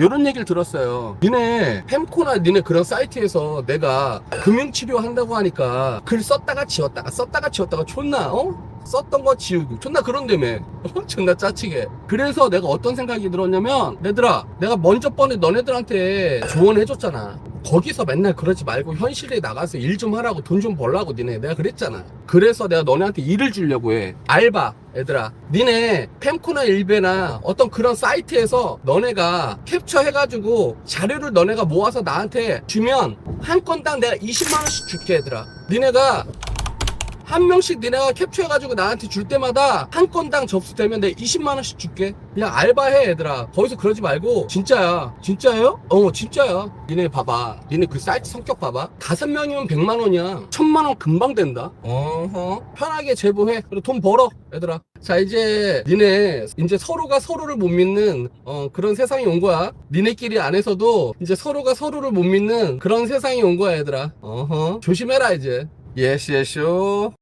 이런 얘기를 들었어요. 니네 햄코나 니네 그런 사이트에서 내가 금융치료 한다고 하니까 글 썼다가 지웠다가 썼다가 지웠다가 존나 어? 썼던 거 지우고 존나 그런다며 어? 존나 짜치게. 그래서 내가 어떤 생각이 들었냐면 얘들아 내가 먼저 번에 너네들한테 조언해줬잖아. 거기서 맨날 그러지 말고 현실에 나가서 일 좀 하라고 돈 좀 벌라고 니네. 내가 그랬잖아. 그래서 내가 너네한테 일을 주려고 해. 알바 얘들아. 니네 팸코나 일베나 어떤 그런 사이트에서 너네가 캡처 해가지고 자료를 너네가 모아서 나한테 주면 한 건당 내가 20만원씩 줄게 얘들아. 니네가 한 명씩 니네가 캡처해가지고 나한테 줄 때마다 한 건당 접수되면 내가 20만원씩 줄게. 그냥 알바해 얘들아. 거기서 그러지 말고. 진짜야. 진짜예요? 어 진짜야. 니네 봐봐. 니네 그 사이트 성격 봐봐. 다섯 명이면 100만원이야. 천만원 금방 된다. 어허. 편하게 제보해. 그리고 돈 벌어 얘들아. 자 이제 니네 이제 서로가 서로를 못 믿는 어 그런 세상이 온 거야. 니네끼리 안에서도 이제 서로가 서로를 못 믿는 그런 세상이 온 거야 얘들아. 어허. 조심해라 이제 예스 예쇼